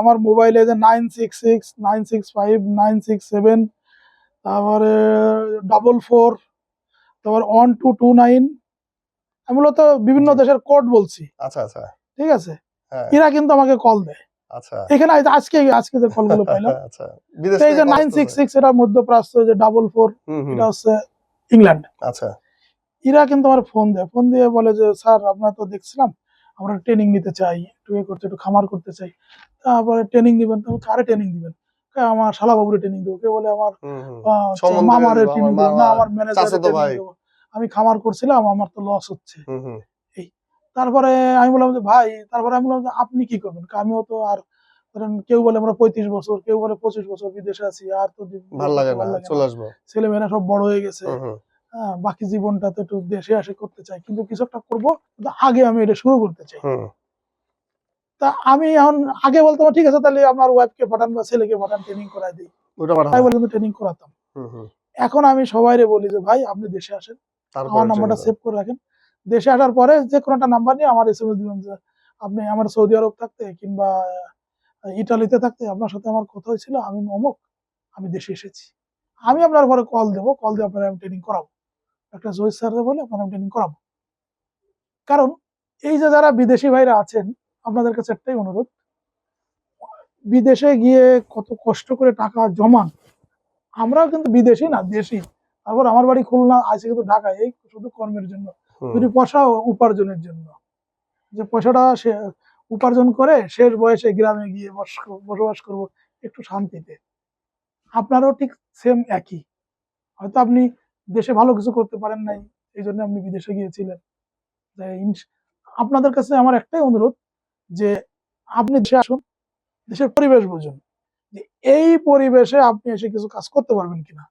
আমার মোবাইলে যে nine six six nine six five nine six seven তারপরে ডাবল ফোর তারপর ওয়ান টু টু নাইন আমি মূলত বিভিন্ন দেশের কোড বলছি। আচ্ছা আচ্ছা। ঠিক আছে? হ্যাঁ। এরা কিন্তু আমাকে কল দেয়। আচ্ছা। এখানে আজকে আজকে যে কলগুলো পাইলাম। আচ্ছা। এই যে নাইন সিক্স সিক্স এটা মধ্যপ্রাচ্য যে ডাবল ফোর হুম, হুম, এটা হচ্ছে ইংল্যান্ড আচ্ছা। এরা কিন্তু আমার ফোন দেয়। ফোন দিয়ে বলে যে স্যার আপনার তো দেখছিলাম আমরা ট্রেনিং নিতে চাই একটু এ করতে একটু খামার করতে চাই। তারপরে ট্রেনিং দিবেন তুমি কারে ট্রেনিং দিবেন? আমার শালা বাবুরে ট্রেনিং দেবো কে বলে আমার মামারে ট্রেনিং দেবো না আমার ম্যানেজারে আমি খামার করছিলাম আমার তো লস হচ্ছে। তারপরে আমি বললাম যে ভাই তারপরে আমি বললাম যে আপনি কি করবেন? আমিও তো আর ধরেন কেউ বলে আমরা পঁয়ত্রিশ বছর কেউ বলে পঁচিশ বছর বিদেশে আছি আর তো ভালো লাগে না চলে আসব। ছেলে মেয়েরা সব বড় হয়ে গেছে। হ্যাঁ, বাকি জীবনটা তো একটু দেশে আসে করতে চাই কিন্তু কিছু একটা করব আগে আমি এটা শুরু করতে চাই। তা আমি এখন আগে বলতাম ঠিক আছে তাহলে আপনার ওয়াইফকে পাঠান বা ছেলেকে পাঠান ট্রেনিং করাই দিই। তাই বলে ট্রেনিং করাতাম। এখন আমি সবাইরে বলি যে ভাই আপনি দেশে আসেন আমার নাম্বারটা সেভ করে রাখেন। দেশে আসার পরে যে কোনো একটা নাম্বার নিয়ে আমার এস এম এস দিবেন যে আপনি আমার সৌদি আরব থাকতে কিংবা ইটালিতে থাকতে আপনার সাথে আমার কথা হয়েছিল আমি অমুক আমি দেশে এসেছি। আমি আপনার পরে কল দেবো কল দিয়ে আপনার আমি ট্রেনিং করাবো। একটা জয় স্যাররে বলে আপনার আমি ট্রেনিং করাবো। কারণ এই যে যারা বিদেশি ভাইরা আছেন আপনাদের কাছে একটাই অনুরোধ বিদেশে গিয়ে কত কষ্ট করে টাকা জমান। আমরাও কিন্তু বিদেশি না দেশি। তারপর আমার বাড়ি খুলনা আছে কিন্তু ঢাকায় এই শুধু কর্মের জন্য। দুটি পয়সা উপার্জনের জন্য। যে পয়সাটা সে উপার্জন করে শেষ বয়সে গ্রামে গিয়ে বস- বসবাস করব একটু শান্তিতে। আপনারও ঠিক সেম একই। হয়তো আপনি দেশে ভালো কিছু করতে পারেন নাই এই জন্য আপনি বিদেশে গিয়েছিলেন। আপনাদের কাছে আমার একটাই অনুরোধ যে আপনি দেশে আসুন দেশের পরিবেশ বুঝুন যে এই পরিবেশে আপনি এসে কিছু কাজ করতে পারবেন কিনা?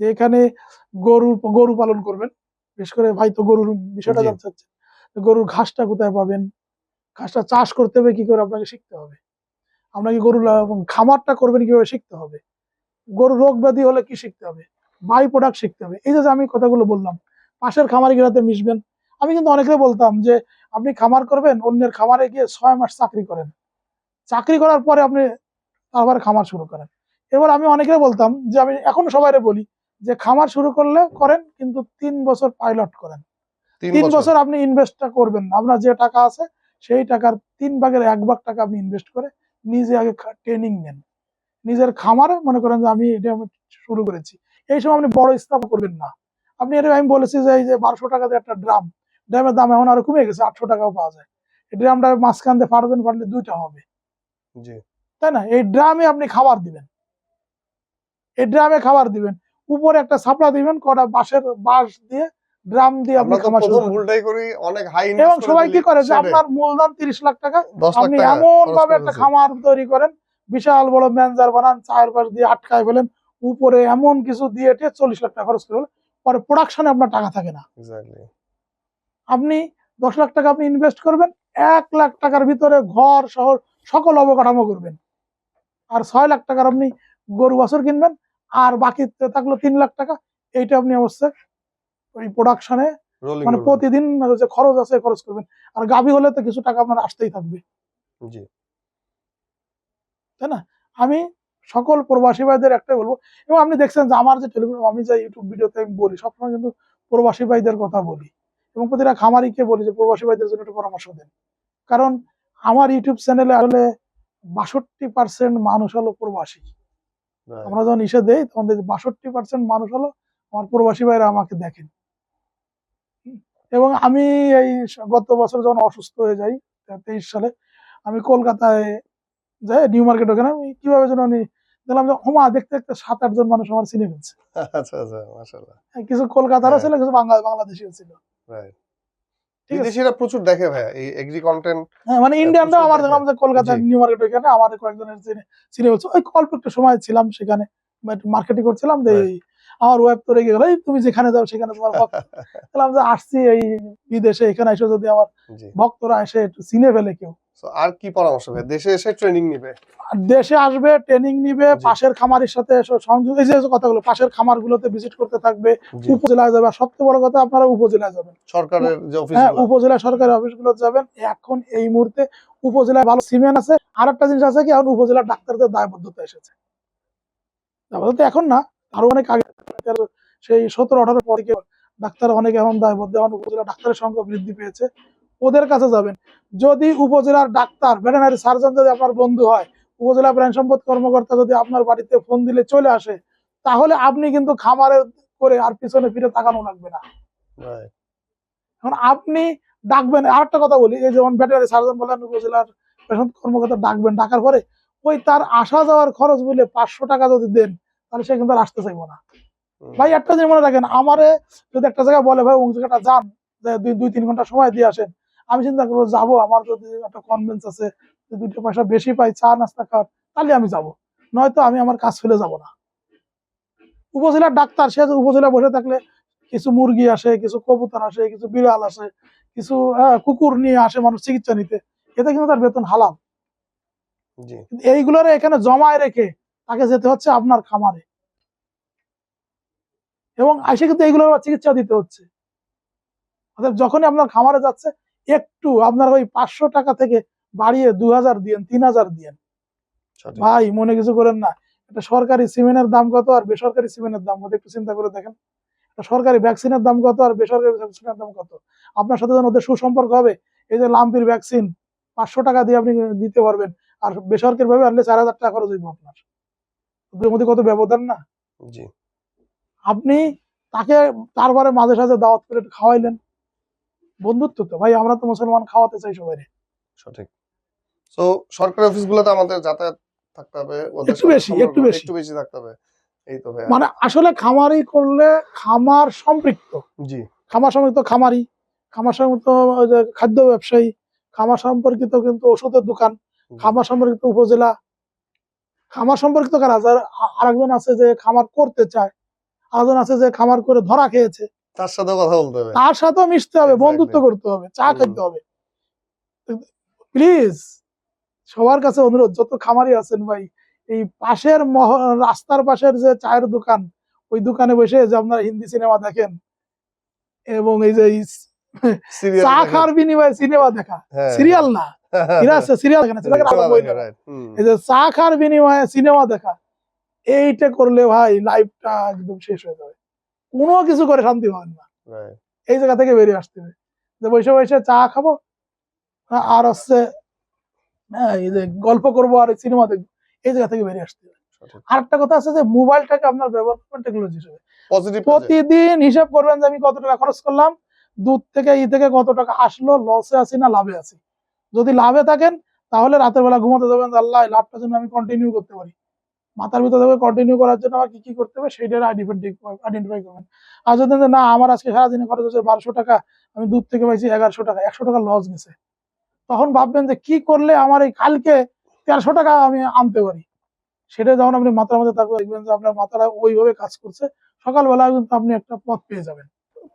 যে এখানে গরু গরু পালন করবেন বিশেষ করে ভাই তো গরুর বিষয়টা জানতে চাচ্ছে। গরুর ঘাসটা কোথায় পাবেন? ঘাসটা চাষ করতে হবে কি করে আপনাকে শিখতে হবে? আপনাকে গরু খামারটা করবেন কীভাবে শিখতে হবে? গরু রোগ ব্যাধি হলে কি শিখতে হবে? বাই প্রোডাক্ট শিখতে হবে। এই যে আমি কথাগুলো বললাম পাশের খামারে গিরাতে মিশবেন আমি কিন্তু অনেকে বলতাম যে আপনি খামার করবেন অন্যের খামারে গিয়ে ছয় মাস চাকরি করেন। চাকরি করার পরে আপনি আবার খামার শুরু করেন। এবার আমি অনেকে বলতাম যে আমি এখন সবাইরে বলি যে খামার শুরু করলে করেন কিন্তু তিন বছর পাইলট করেন। তিন বছর। আপনি ইনভেস্টটা করবেন আপনার যে টাকা আছে সেই টাকার তিন ভাগের এক ভাগ টাকা আপনি ইনভেস্ট করে নিজে আগে ট্রেনিং নেন। নিজের খামারে মনে করেন যে আমি এটা শুরু করেছি। এই সময় আপনি বড় স্থাপন করবেন না। আপনি এটা আমি বলেছি যে এই যে বারোশো টাকাতে একটা ড্রাম ড্রামের দাম এখন আরও কমে গেছে আটশো টাকাও পাওয়া যায়। এই ড্রামটা মাঝখান দিয়ে ফাটবেন ফাটলে দুইটা হবে। তাই না? এই ড্রামে আপনি খাবার দিবেন। এই ড্রামে খাবার দিবেন। উপরে একটা ছাপড়া দিবেন কটা বাঁশের বাঁশ দিয়ে ড্রাম দিয়ে আপনি খামার শুরু ভুলটাই করি অনেক হাই এবং সবাই কি করে যে আপনার মূলধন তিরিশ লাখ টাকা আপনি এমন ভাবে একটা খামার তৈরি করেন বিশাল বড় ম্যানজার বানান চায়ের পাশ দিয়ে আটকায় ফেলেন উপরে এমন কিছু দিয়ে টিয়ে চল্লিশ লাখ টাকা খরচ করে। পরে প্রোডাকশনে আপনার টাকা থাকে না. আপনি দশ লাখ টাকা আপনি ইনভেস্ট করবেন এক লাখ টাকার ভিতরে ঘর শহর সকল অবকাঠামো করবেন। আর ছয় লাখ টাকার আপনি গরু বাছর কিনবেন আর বাকি থাকল তিন লাখ টাকা এইটা আপনি অবশ্যই ওই প্রোডাকশনে মানে প্রতিদিন যে খরচ আছে খরচ করবেন। আর গাভী হলে তো কিছু টাকা আপনার আসতেই থাকবে। তাই না? আমি সকল প্রবাসী ভাইদের একটাই বলব এবং আপনি দেখছেন যে আমার যে টেলিভিশন আমি যে ইউটিউব ভিডিওতে আমি বলি সবসময় কিন্তু প্রবাসী ভাইদের কথা বলি। এবং প্রতিটা খামারিকে বলি যে প্রবাসী ভাইদের জন্য একটু পরামর্শ দেন। কারণ আমার ইউটিউব চ্যানেলে আসলে বাষট্টি পার্সেন্ট মানুষ হলো প্রবাসী। আমরা যখন ইসে দেই তখন দেখি বাষট্টি পার্সেন্ট মানুষ হলো আমার প্রবাসী ভাইরা আমাকে দেখেন। এবং আমি এই গত বছর যখন অসুস্থ হয়ে যাই তেইশ সালে আমি কলকাতায় যাই নিউ মার্কেট ওখানে আমি কীভাবে যেন আমি দেখলাম যে হোমা দেখতে দেখতে সাত আটজন মানুষ আমার চিনে ফেলছে। আচ্ছা আচ্ছা মাশাআল্লাহ। কিছু কলকাতারও হ্যাঁ। ছিল কিছু বাংলা বাংলাদেশিও ছিল। রাইট বিদেশিরা প্রচুর দেখে ভাইয়া এই এগ্রি কন্টেন্ট হ্যাঁ মানে ইন্ডিয়ানরাও আমার দেখলাম যে কলকাতা নিউ মার্কেট ওইখানে আমার কয়েকজনের চিনে চিনে বলছে ওই অল্প একটু সময় ছিলাম সেখানে মার্কেটিং করছিলাম যে আমার ওয়েব তো রেগে গেল তুমি যেখানে যাও সেখানে তোমার ভক্ত। বললাম যে আসছি এই বিদেশে এখানে এসে যদি আমার ভক্তরা এসে একটু চিনে ফেলে কেউ। আর কি পরামর্শ ভাই? দেশে এসে ট্রেনিং নিবে? দেশে আসবে ট্রেনিং নিবে পাশের খামারের সাথে সংযোগ এই যে কথাগুলো পাশের খামারগুলোতে ভিজিট করতে থাকবে উপজেলায় যাবে। সবচেয়ে বড় কথা আপনারা উপজেলায় যাবেন। সরকারের যে অফিস হ্যাঁ উপজেলা সরকারি যাবেন। এখন এই মুহূর্তে উপজেলায় ভালো সিমেন্ট আছে। আর একটা জিনিস আছে কি এখন উপজেলার ডাক্তারদের দায়বদ্ধতা এসেছে। এখন না আরও অনেক আগে সেই সতেরো আঠারো পরে ডাক্তার অনেক এখন দায়বদ্ধ। এখন উপজেলা ডাক্তারের সংখ্যা বৃদ্ধি পেয়েছে। ওদের কাছে যাবেন। যদি উপজেলার ডাক্তার ভেটেনারি সার্জন যদি আপনার বন্ধু হয় উপজেলা প্রাণ সম্পদ কর্মকর্তা যদি আপনার বাড়িতে ফোন দিলে চলে আসে তাহলে আপনি কিন্তু খামারে করে আর পিছনে ফিরে তাকানো লাগবে না. এখন আপনি ডাকবেন আর একটা কথা বলি এই যেমন ভেটেনারি সার্জন বলেন উপজেলার পেশন কর্মকর্তা ডাকবেন ডাকার পরে ওই তার আসা যাওয়ার খরচ বলে পাঁচশো টাকা যদি দেন তাহলে সে কিন্তু আসতে চাইব না। ভাই একটা জিনিস মনে রাখেন আমারে যদি একটা জায়গায় বলে ভাই ওই জায়গাটা যান দুই তিন ঘণ্টা সময় দিয়ে আসেন আমি চিন্তা করব যাব আমার যদি একটা কনভেন্স আছে যে দুইটা পয়সা বেশি পাই চা নাস্তা খাওয়ার তাহলে আমি যাব। নয়তো আমি আমার কাজ ফেলে যাব না। উপজেলার ডাক্তার সে উপজেলা বসে থাকলে কিছু মুরগি আসে কিছু কবুতর আসে কিছু বিড়াল আসে কিছু হ্যাঁ, কুকুর নিয়ে আসে মানুষ চিকিৎসা নিতে এতে কিন্তু তার বেতন হালাল। জি। এইগুলোর এখানে জমায় রেখে তাকে যেতে হচ্ছে আপনার খামারে। এবং এসে কিন্তু এইগুলোর চিকিৎসা দিতে হচ্ছে। অর্থাৎ যখনই আপনার খামারে যাচ্ছে একটু আপনার ওই পাঁচশো টাকা থেকে বাড়িয়ে দু হাজার দিয়েন তিন হাজার দিয়েন ভাই মনে কিছু করেন না। এটা সরকারি সিমেন্টের দাম কত আর বেসরকারি সিমেন্টের দাম? কত একটু চিন্তা করে দেখেন। সরকারি ভ্যাকসিনের দাম কত আর বেসরকারি ভ্যাকসিনের দাম কত? আপনার সাথে যেন ওদের সুসম্পর্ক হবে। এই যে লাম্পির ভ্যাকসিন পাঁচশো টাকা দিয়ে আপনি দিতে পারবেন। আর বেসরকারি ভাবে আনলে চার হাজার টাকা খরচ হইব আপনার। ওদের মধ্যে কত ব্যবধান না? আপনি তাকে তারপরে মাঝে সাঝে দাওয়াত করে খাওয়াইলেন। বন্ধুত্ব তো। ভাই আমরা তো মুসলমান খাওয়াতে চাই সবাই সঠিক। তো সরকারি অফিসগুলোতে আমাদের যাতায়াত থাকতে হবে একটু বেশি, একটু বেশি। একটু বেশি থাকতে হবে। এই তো ভাই মানে আসলে খামারি করলে খামার সম্পৃক্ত। জি। খামার সম্পর্কিত খামারি খামার সম্পর্কিত খাদ্য ব্যবসায়ী খামার সম্পর্কিত কিন্তু ওষুধের দোকান খামার সম্পর্কিত উপজেলা। খামার সম্পর্কিত কারা? যার আরেকজন আছে যে খামার করতে চায় আরেকজন আছে যে খামার করে ধরা খেয়েছে তার সাথে কথা বলতে হবে। তার সাথেও মিশতে হবে বন্ধুত্ব করতে হবে চা। খাইতে হবে। প্লিজ সবার কাছে অনুরোধ যত খামারি আছেন ভাই এই পাশের রাস্তার পাশের যে চায়ের দোকান ওই দোকানে বসে যে আপনারা হিন্দি সিনেমা দেখেন এবং এই যে চা। খাওয়ার বিনিময়ে সিনেমা দেখা। সিরিয়াল না। হ্যাঁ, সিরিয়াল না এই যে চা খাওয়ার বিনিময়ে সিনেমা দেখা এইটা করলে ভাই লাইফটা একদম শেষ হয়ে যাবে। কোনো কিছু করে শান্তি পাবেন না। এই জায়গা থেকে বেরিয়ে আসতে হবে যে বসে বসে চা খাব আর হচ্ছে এই যে গল্প করব আর সিনেমা দেখব এই জায়গা থেকে বেরিয়ে আসতে হবে সঠিক। আর একটা কথা আছে যে মোবাইলটাকে আপনার ব্যবহার করবেন টেকনোলজি হিসেবে। প্রতিদিন হিসাব করবেন যে আমি কত টাকা খরচ করলাম দুধ থেকে ই থেকে কত টাকা আসলো লসে আছি না লাভে আছি। যদি লাভে থাকেন তাহলে রাতের বেলা ঘুমাতে যাবেন আল্লাহ লাভটার জন্য আমি কন্টিনিউ করতে পারি। মাথার ভিতরে দেবে কন্টিনিউ করার জন্য আমার কি কি করতে হবে সেইটার আইডেন্টিফাই করবেন। আর যদি না, আমার আজকে সারাদিনে খরচ হচ্ছে বারোশো টাকা, আমি দুধ থেকে পাইছি এগারোশো টাকা, একশো টাকা লস গেছে। তখন ভাববেন যে কি করলে আমার এই কালকে তেরোশো টাকা আমি আনতে পারি। সেটা যখন আপনি মাথার মধ্যে থাকবে দেখবেন যে আপনার মাথাটা ওইভাবে কাজ করছে। সকালবেলা কিন্তু আপনি একটা পথ পেয়ে যাবেন।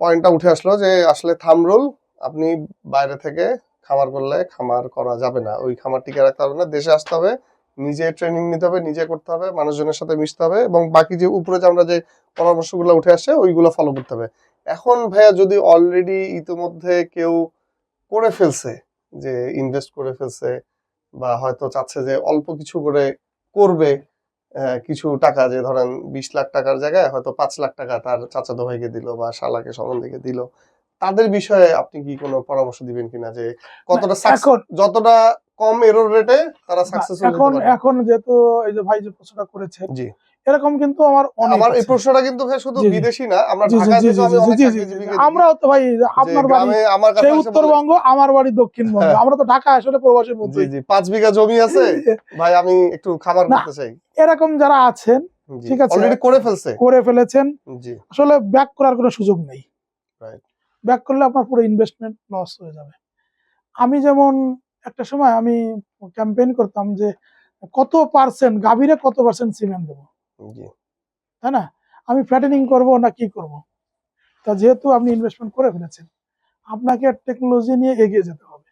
পয়েন্টটা উঠে আসলো যে আসলে থাম রুল আপনি বাইরে থেকে খামার করলে খামার করা যাবে না। ওই খামার টিকে রাখতে হবে না, দেশে আসতে হবে। নিজে ট্রেনিং নিতে হবে নিজে করতে হবে মানুষজনের সাথে মিশতে হবে এবং বাকি যে উপরে যে আমরা যে পরামর্শগুলো উঠে আসে ওইগুলো ফলো করতে হবে। এখন ভাইয়া যদি অলরেডি ইতিমধ্যে কেউ করে ফেলছে যে ইনভেস্ট করে ফেলছে বা হয়তো চাচ্ছে যে অল্প কিছু করে করবে কিছু টাকা যে ধরেন বিশ লাখ টাকার জায়গায় হয়তো পাঁচ লাখ টাকা তার চাচাতো ভাইকে দিল বা শালাকে সম্বন্ধীকে দিল তাদের বিষয়ে আপনি কি কোনো পরামর্শ দিবেন কিনা যে কতটা যতটা কম এরর রেটে তারা সাকসেসফুল এখন এখন যেহেতু এই যে ভাই যে প্রশ্নটা করেছে জি। এরকম কিন্তু আমার অনেক আমার এই। প্রশ্নটা কিন্তু ভাই শুধু। বিদেশি না আমরা যেহেতু জি, আমি অনেক আমরাও তো ভাই আপনার বাড়ি আমার কাছে উত্তরবঙ্গ আমার বাড়ি দক্ষিণবঙ্গ। হ্যাঁ। আমরা তো ঢাকা আসলে প্রবাসীর মধ্যে। জি জি পাঁচ বিঘা জমি আছে। ভাই আমি একটু খামার করতে চাই। এরকম যারা আছেন ঠিক আছে। অলরেডি করে ফেলছে। করে ফেলেছেন। জি। আসলে ব্যাক করার কোনো সুযোগ নেই। Right. ব্যাক করলে আপনার পুরো ইনভেস্টমেন্ট লস হয়ে যাবে। আমি যেমন একটা সময় আমি ক্যাম্পেইন করতাম যে কত পার্সেন্ট গাভীরে কত পার্সেন্ট সিমেন্ট দেবো? তাই না? আমি ফ্যাটেনিং করব না কি করব? তা যেহেতু আপনি ইনভেস্টমেন্ট করে ফেলেছেন আপনাকে টেকনোলজি নিয়ে এগিয়ে যেতে হবে।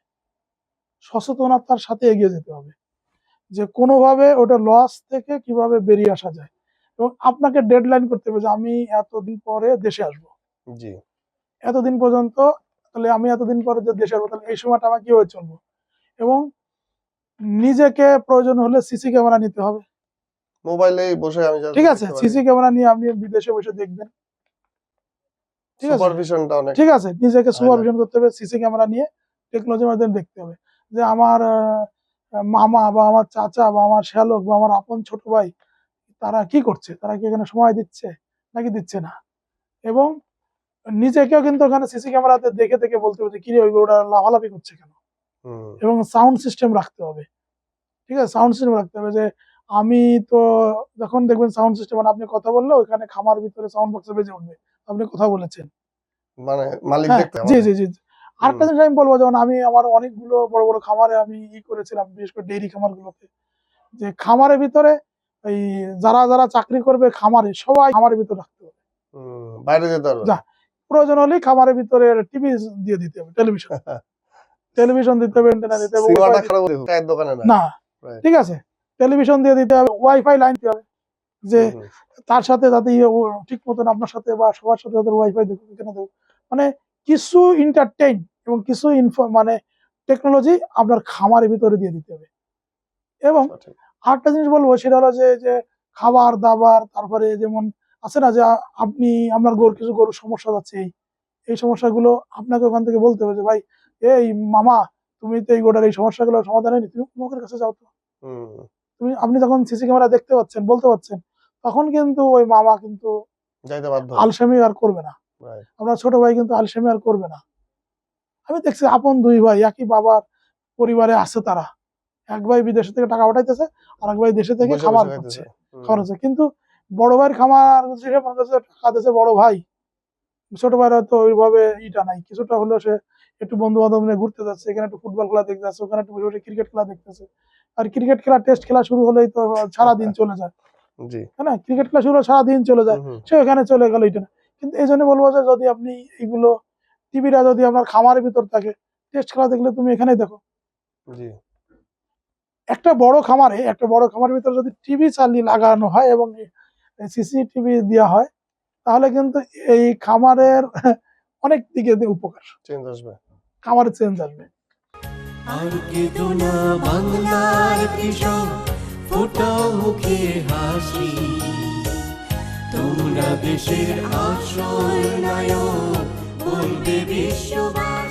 সচেতনতার সাথে এগিয়ে যেতে হবে যে কোনোভাবে ওটা লস থেকে কীভাবে বেরিয়ে আসা যায়। এবং আপনাকে ডেডলাইন করতে হবে যে আমি এতদিন পরে দেশে আসব। জি। এতদিন পর্যন্ত তাহলে আমি এতদিন পরে যে দেশে আসব তাহলে এই সময়টা আমার কীভাবে চলবো? এবং নিজেকে প্রয়োজন হলে সিসি ক্যামেরা নিতে হবে। মোবাইলে বসে আমি ঠিক আছে সিসি ক্যামেরা নিয়ে আপনি বিদেশে বসে দেখবেন। ঠিক আছে? সুপারভিশনটা অনেক। ঠিক আছে নিজেকে সুপারভিশন করতে হবে সিসি ক্যামেরা নিয়ে টেকনোলজির মাধ্যমে দেখতে হবে। যে আমার মামা বা আমার চাচা বা আমার শ্যালক বা আমার আপন ছোট ভাই তারা কি করছে? তারা কি এখানে সময় দিচ্ছে নাকি দিচ্ছে না? এবং নিজেকেও কিন্তু ওখানে সিসি ক্যামেরাতে দেখে দেখে বলতে হবে যে কিরে ওই গরুটা লাফালাফি করছে কেন? এবং সাউন্ড সিস্টেম রাখতে হবে। ঠিক আছে? সাউন্ড সিস্টেম রাখতে হবে যে আমি তো যখন দেখবেন সাউন্ড সিস্টেম মানে আপনি কথা বললে ওখানে খামার ভিতরে সাউন্ড বক্সে বেজে উঠবে। আপনি কথা বলেছেন। মানে মালিক হ্যাঁ, দেখতে জি জি জি। আরেকটা জিনিস আমি বলব যেমন আমি আমার অনেকগুলো বড় বড় খামারে আমি ই করেছিলাম বিশেষ করে ডেইরি খামারগুলোতে। যে খামারের ভিতরে এই যারা যারা চাকরি করবে খামারে সবাই খামারের ভিতরে রাখতে হবে। বাইরে যেতে যা। প্রয়োজন হলেই খামারের ভিতরে টিভি দিয়ে দিতে হবে টেলিভিশন টেলিভিশন দিতে হবে দিতে না। ঠিক আছে। টেলিভিশন দিয়ে দিতে হবে ওয়াইফাই লাইন দিতে হবে। যে তার সাথে যাতে ঠিক মতন আপনার সাথে বা সবার সাথে তাদের ওয়াইফাই দেখুক এখানে দেখুক। মানে কিছু এন্টারটেইন এবং কিছু ইনফো মানে টেকনোলজি আপনার খামারের ভিতরে দিয়ে দিতে হবে। এবং আরেকটা জিনিস বলব সেটা হলো যে যে খাবার দাবার তারপরে যেমন আছে না যে আপনি আপনার গরু কিছু গরুর সমস্যা যাচ্ছে এই এই সমস্যাগুলো আপনাকে ওখান থেকে বলতে হবে যে ভাই এই মামা তুমি তো এই গোটার এই সমস্যাগুলো সমাধান হয়নি তুমি মুখের কাছে যাও তো। তুমি আপনি যখন সিসি ক্যামেরা দেখতে পাচ্ছেন বলতে পাচ্ছেন তখন কিন্তু ওই মামা কিন্তু আলসেমি আর করবে না. আপনার ছোট ভাই কিন্তু আলসেমি আর করবে না। আমি দেখছি আপন দুই ভাই একই বাবার পরিবারে আছে তারা। এক ভাই বিদেশে থেকে টাকা পাঠাইতেছে আর এক ভাই দেশে থেকে খাবার খাবার হচ্ছে। কিন্তু বড় ভাইয়ের খামার টাকা দিয়েছে বড় ভাই ছোট ভাইয়ের হয়তো ওইভাবে ইটা নাই। কিছুটা হলেও সে একটু বন্ধু বান্ধব নিয়ে ঘুরতে যাচ্ছে এখানে একটু ফুটবল খেলা দেখতে যাচ্ছে ওখানে একটু বসে ক্রিকেট খেলা দেখতেছে। আর ক্রিকেট খেলা টেস্ট খেলা শুরু হলেই তো সারা দিন চলে যায়। জি। হ্যাঁ না? ক্রিকেট খেলা শুরু হলে সারা দিন চলে যায়। সে ওখানে চলে গেল এটা কিন্তু এই জন্য বলব যে যদি আপনি এগুলো টিভিটা যদি আপনার খামারের ভিতর থাকে টেস্ট খেলা দেখলে তুমি এখানেই দেখো। জি। একটা বড় খামারে একটা বড় খামারের ভিতরে যদি টিভি চালিয়ে লাগানো হয় এবং সিসিটিভি দেওয়া হয় তাহলে কিন্তু এই খামারের অনেক দিকে উপকার। চেঞ্জ আসবে। খামারে চেঞ্জ আসবে। আর কেঁদো না বাংলার কৃষক ফোটাও মুখে হাসি। তোমরা দেশের আশ্রয় নায়ক বলবে বিশ্ববাসী।